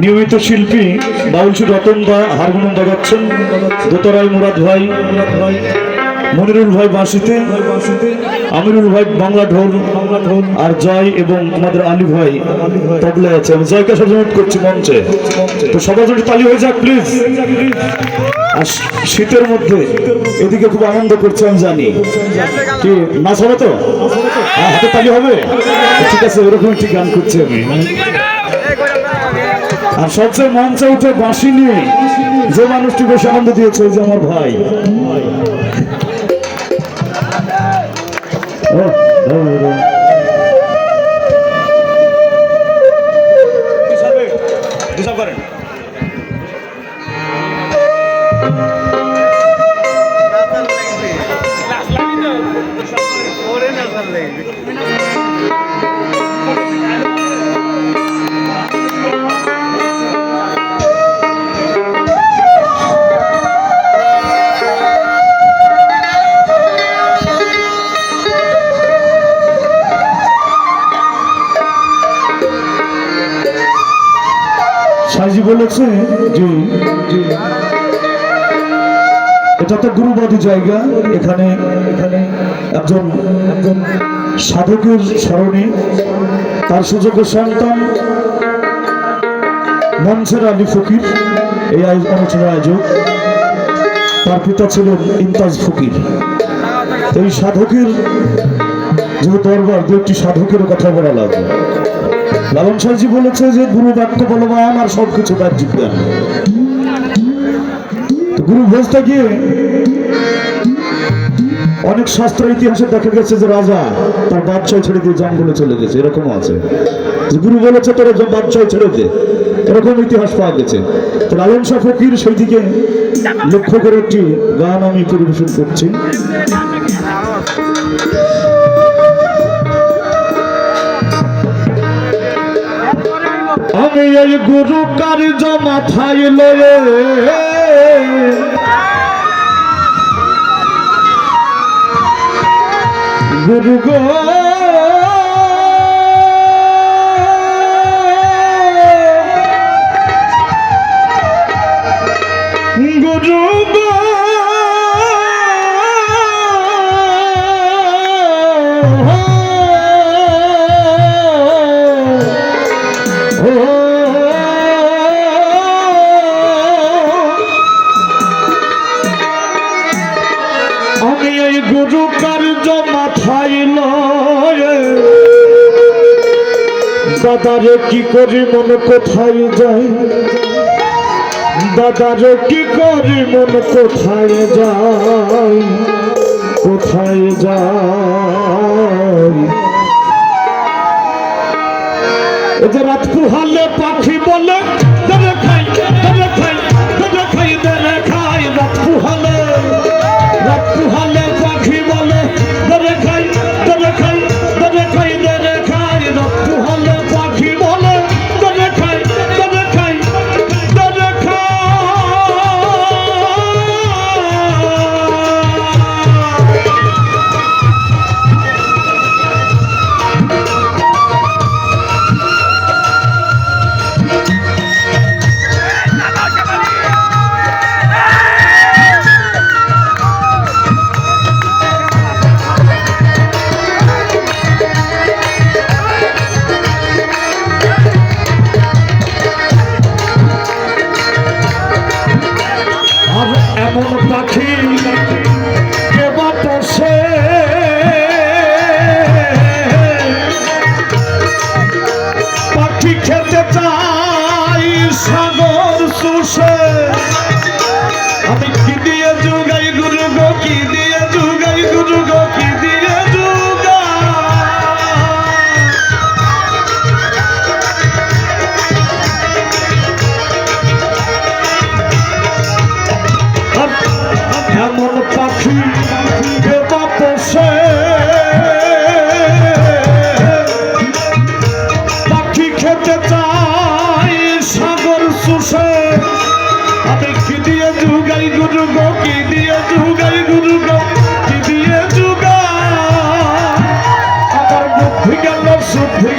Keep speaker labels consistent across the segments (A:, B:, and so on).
A: নিয়মিত শিল্পী বাউল শ্রী রতন দা, হারমোনিয়াম বাজাচ্ছেন দোতরাই মুরাদ ভাই, মনিরুল ভাই বাঁশিতে, আমিরুল ভাই বাংলা ঢোল বাংলা ঢোল আর জয় এবং আমাদের আলী ভাই তবলায় আছে। আমি জয়কে সবসময় করছি মঞ্চে। তো সবার জন্য তালি হয়ে যাক প্লিজ আর শীতের মধ্যে এদিকে খুব আনন্দ করছে, আমি জানি। কি, নাচ হবে তো? হাতে তালি হবে? ঠিক আছে ওরকম একটি গান করছি আমি। আর সবচেয়ে মঞ্চে উঠে বাঁশি নিয়ে। যে মানুষটি বেশি আনন্দ দিয়েছে ওই যে আমার ভাই। Oh, oh, ও। এটা তো গুরুবাদী জায়গা। এখানে এখানে একজন একজন সাধকের স্মরণে তার সুযোগ্য সন্তান মনসের আলী ফকির, এই অনুষ্ঠানের আয়োজক। তার পিতা ছিলেন ইমতাজ ফকির। এই সাধকের যে দরবার দু একটি সাধকের কথা বলা লাগবে লালন সাহজি বলেছে যে, গুরু বাক্য বলবান আর সব কিছু তার জিজ্ঞান তো গুরু ভোজটা গিয়ে অনেক শাস্ত্র ইতিহাসে দেখা গেছে যে রাজা তার বাচ্চায় ছেড়ে দিয়ে জঙ্গলে চলে গেছে এরকম আছে। যে গুরু বলেছে, তোরা বাচ্চায় ছেড়ে দে। এরকম ইতিহাস পাওয়া গেছে। তো লালন শাহ ফকির সেই দিকে লক্ষ্য করে একটি গান আমি পরিবেশন করছি। আমি এই গুরু কার্য মাথায় লয়ে গুরু গো দাদারে কি করি মন কোথায় যাই দাদারে কি করি মন কোথায় যাই কোথায় যাই এ যে রাত পুহালে পাখি বলে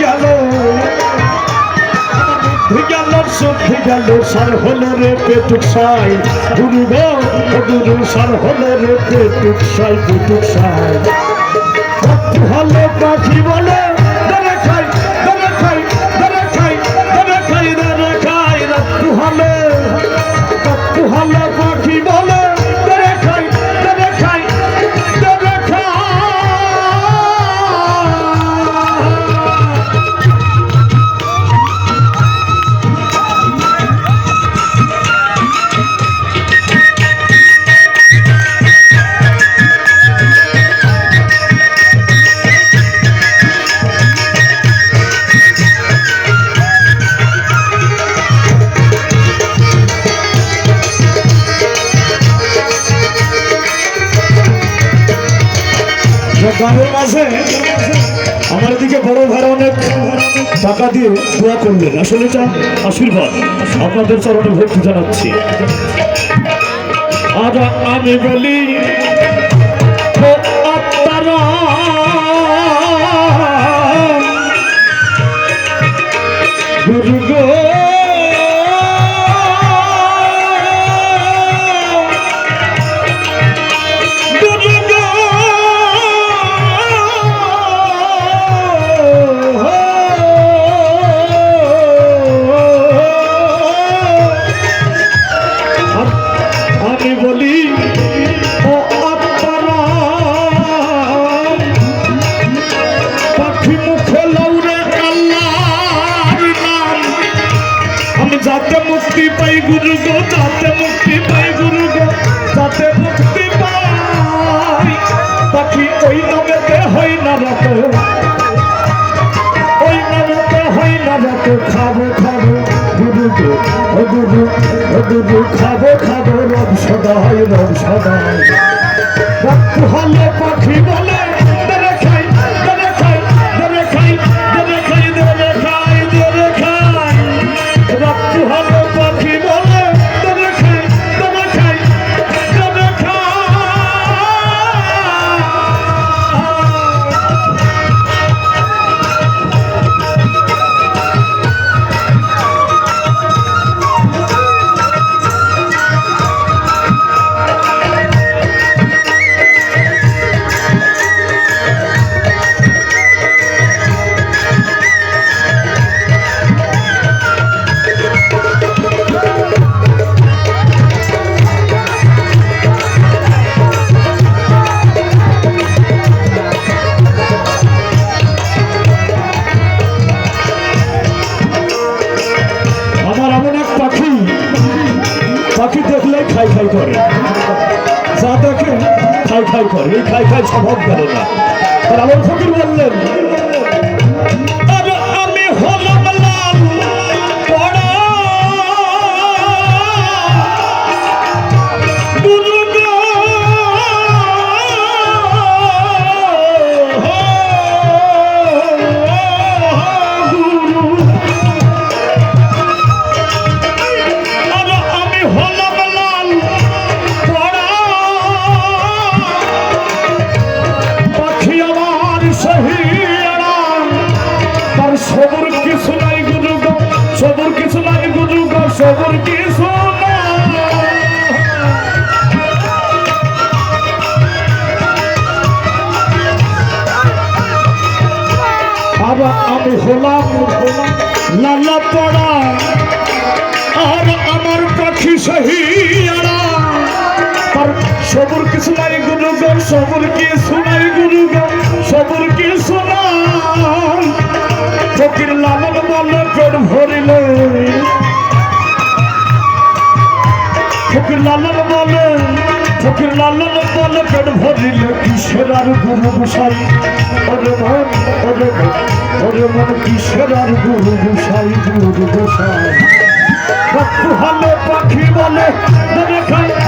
A: গেল। গেল সত্যি গেল, সার হলো রে পেটুক সাই। গুরু গো গুরু সার হলো রে পেটুক সাই পেটুক সাই। হলে পাখি বলে খাই খাই খাই খাই খাই। খাই হলে অনেক টাকা দিয়ে দোয়া করলেন। আসলে এটা আশীর্বাদ। আপনাদের চরণে ভক্তি জানাচ্ছি। আমি বলি সদাই করে এই খাই খাই স্বভাব গেল না। আর আমার ফকির বললেন আর আমি হলাম লালা পড়া। আর আমার পাখি সহিয়ারা সবর কিছু নাই গুরু গো, সবর কিছু নাই গুরু গো, সবর কিছু নাই ফকির লালন বলে ভরিলে। লালন ফকির লালন বলে পেট ভরিলে কিসের আর গুরু গোসাই ওরে মন ওরে মন ওরে মন কিসের আর গুরু গোসাই গুরু গোসাই পাখি বলে খাই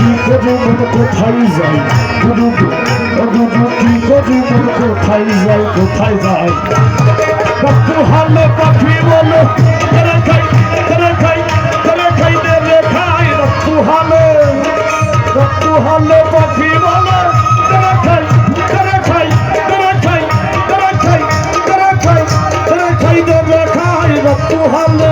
A: কি করে মন কোথায় যাই গুরু গুরু কি করে মন কোথায় যাই কোথায় হালে পাখি হালে পাখি বলে করে খাই করে খাই করে খাই দেবে খাই হালে